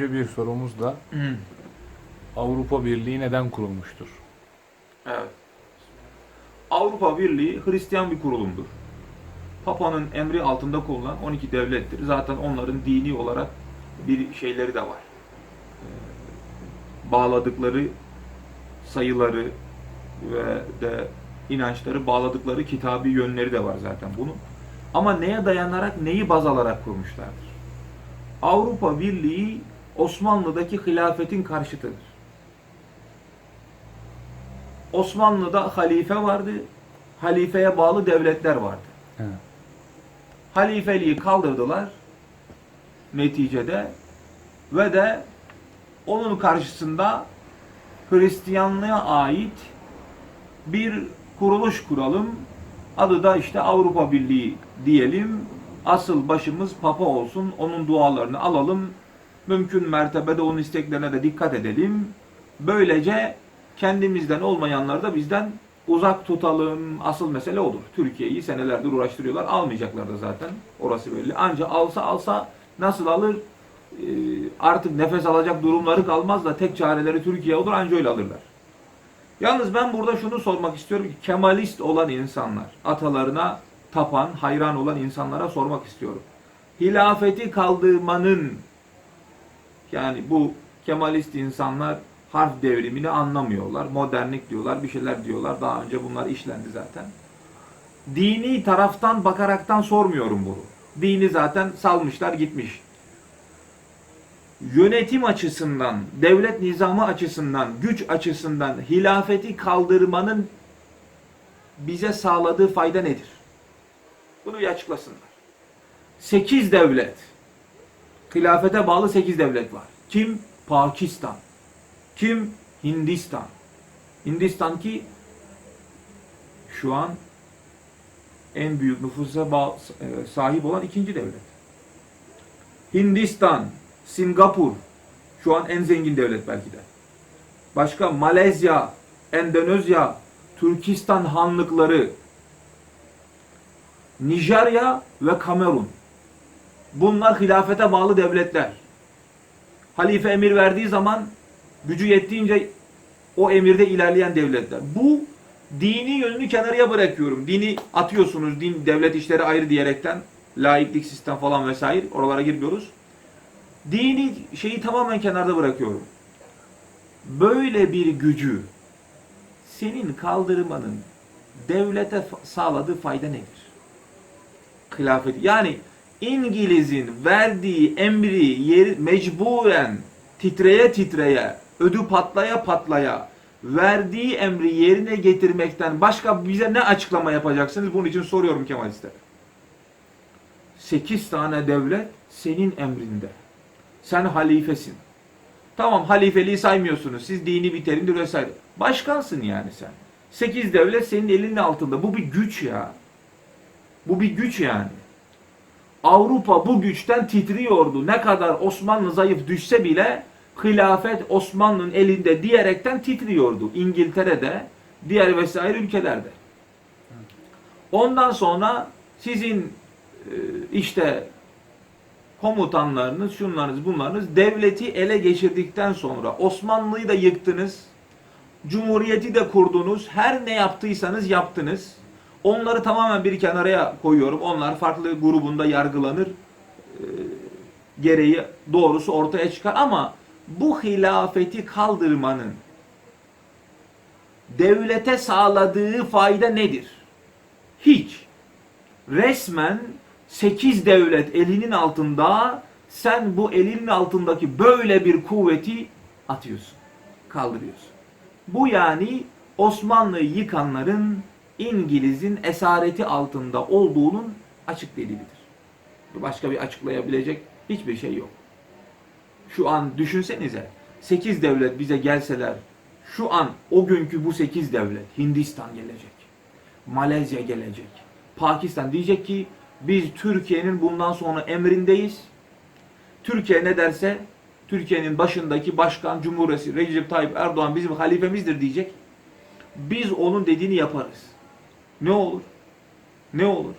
önce bir sorumuz da Avrupa Birliği neden kurulmuştur? Evet. Avrupa Birliği Hristiyan bir kurulumdur. Papa'nın emri altında kurulan 12 devlettir. Zaten onların dini olarak bir şeyleri de var. Ee, Bağladıkları sayıları ve de inançları bağladıkları kitabi yönleri de var zaten bunun. Ama neye dayanarak, neyi baz alarak kurmuşlardır? Avrupa Birliği Osmanlı'daki hilafetin karşıtıdır. Osmanlı'da halife vardı. Halifeye bağlı devletler vardı. Evet. Halifeliği kaldırdılar neticede ve de onun karşısında Hristiyanlığa ait bir kuruluş kuralım. Adı da işte Avrupa Birliği diyelim. Asıl başımız Papa olsun. Onun dualarını alalım. Mümkün mertebede onun isteklerine de dikkat edelim. Böylece kendimizden olmayanları da bizden uzak tutalım. Asıl mesele odur. Türkiye'yi senelerdir uğraştırıyorlar. Almayacaklar da zaten. Orası belli. Anca alsa alsa nasıl alır? Ee, artık nefes alacak durumları kalmaz da tek çareleri Türkiye olur. Anca öyle alırlar. Yalnız ben burada şunu sormak istiyorum ki Kemalist olan insanlar, atalarına tapan, hayran olan insanlara sormak istiyorum. Hilafeti kaldırmanın yani bu Kemalist insanlar harf devrimini anlamıyorlar. Modernlik diyorlar, bir şeyler diyorlar. Daha önce bunlar işlendi zaten. Dini taraftan bakaraktan sormuyorum bunu. Dini zaten salmışlar gitmiş. Yönetim açısından, devlet nizamı açısından, güç açısından hilafeti kaldırmanın bize sağladığı fayda nedir? Bunu bir açıklasınlar. Sekiz devlet. Hilafete bağlı sekiz devlet var. Kim? Pakistan. Kim? Hindistan. Hindistan ki şu an en büyük nüfusa e, sahip olan ikinci devlet. Hindistan, Singapur şu an en zengin devlet belki de. Başka Malezya, Endonezya, Türkistan hanlıkları, Nijerya ve Kamerun. Bunlar hilafete bağlı devletler. Halife emir verdiği zaman gücü yettiğince o emirde ilerleyen devletler. Bu dini yönünü kenarıya bırakıyorum. Dini atıyorsunuz, din devlet işleri ayrı diyerekten laiklik sistem falan vesaire oralara girmiyoruz. Dini şeyi tamamen kenarda bırakıyorum. Böyle bir gücü senin kaldırmanın devlete sağladığı fayda nedir? Hilafet. Yani İngiliz'in verdiği emri yeri, mecburen titreye titreye, ödü patlaya patlaya verdiği emri yerine getirmekten başka bize ne açıklama yapacaksınız? Bunun için soruyorum Kemalistlere. 8 tane devlet senin emrinde. Sen halifesin. Tamam halifeliği saymıyorsunuz. Siz dini bir terimdir vesaire. Başkansın yani sen. 8 devlet senin elinin altında. Bu bir güç ya. Bu bir güç yani. Avrupa bu güçten titriyordu. Ne kadar Osmanlı zayıf düşse bile hilafet Osmanlı'nın elinde diyerekten titriyordu. İngiltere'de, diğer vesaire ülkelerde. Ondan sonra sizin e, işte komutanlarınız, şunlarınız, bunlarınız devleti ele geçirdikten sonra Osmanlı'yı da yıktınız. Cumhuriyeti de kurdunuz. Her ne yaptıysanız yaptınız. Onları tamamen bir kenaraya koyuyorum. Onlar farklı grubunda yargılanır. Ee, gereği doğrusu ortaya çıkar ama bu hilafeti kaldırmanın devlete sağladığı fayda nedir? Hiç. Resmen 8 devlet elinin altında sen bu elinin altındaki böyle bir kuvveti atıyorsun. Kaldırıyorsun. Bu yani Osmanlı'yı yıkanların İngiliz'in esareti altında olduğunun açık delilidir. Başka bir açıklayabilecek hiçbir şey yok. Şu an düşünsenize 8 devlet bize gelseler şu an o günkü bu 8 devlet Hindistan gelecek. Malezya gelecek. Pakistan diyecek ki biz Türkiye'nin bundan sonra emrindeyiz. Türkiye ne derse Türkiye'nin başındaki başkan Cumhurbaşkanı Recep Tayyip Erdoğan bizim halifemizdir diyecek. Biz onun dediğini yaparız. Ne olur? Ne olur?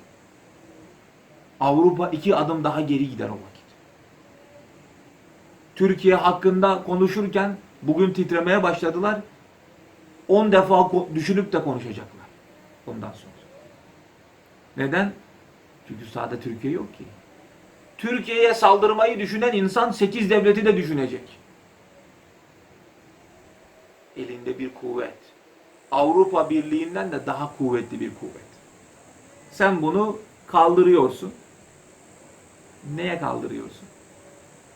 Avrupa iki adım daha geri gider o vakit. Türkiye hakkında konuşurken bugün titremeye başladılar. 10 defa düşünüp de konuşacaklar. Bundan sonra. Neden? Çünkü sahada Türkiye yok ki. Türkiye'ye saldırmayı düşünen insan 8 devleti de düşünecek. Elinde bir kuvvet. Avrupa Birliği'nden de daha kuvvetli bir kuvvet. Sen bunu kaldırıyorsun. Neye kaldırıyorsun?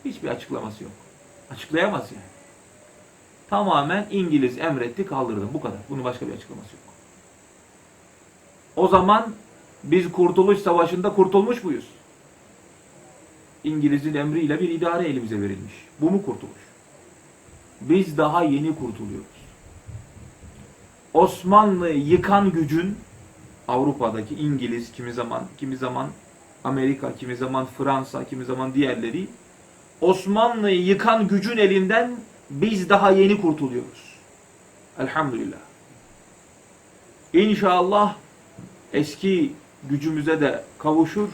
Hiçbir açıklaması yok. Açıklayamaz yani. Tamamen İngiliz emretti kaldırdım. Bu kadar. Bunun başka bir açıklaması yok. O zaman biz Kurtuluş Savaşı'nda kurtulmuş muyuz? İngiliz'in emriyle bir idare elimize verilmiş. Bu mu kurtuluş? Biz daha yeni kurtuluyoruz. Osmanlı'yı yıkan gücün Avrupa'daki İngiliz kimi zaman kimi zaman Amerika kimi zaman Fransa kimi zaman diğerleri Osmanlı'yı yıkan gücün elinden biz daha yeni kurtuluyoruz. Elhamdülillah. İnşallah eski gücümüze de kavuşur.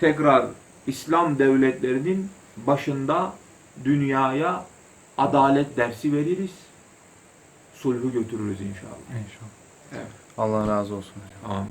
Tekrar İslam devletlerinin başında dünyaya adalet dersi veririz. Sulhu götürürüz inşallah. İnşallah. Evet. Allah razı olsun. Amin.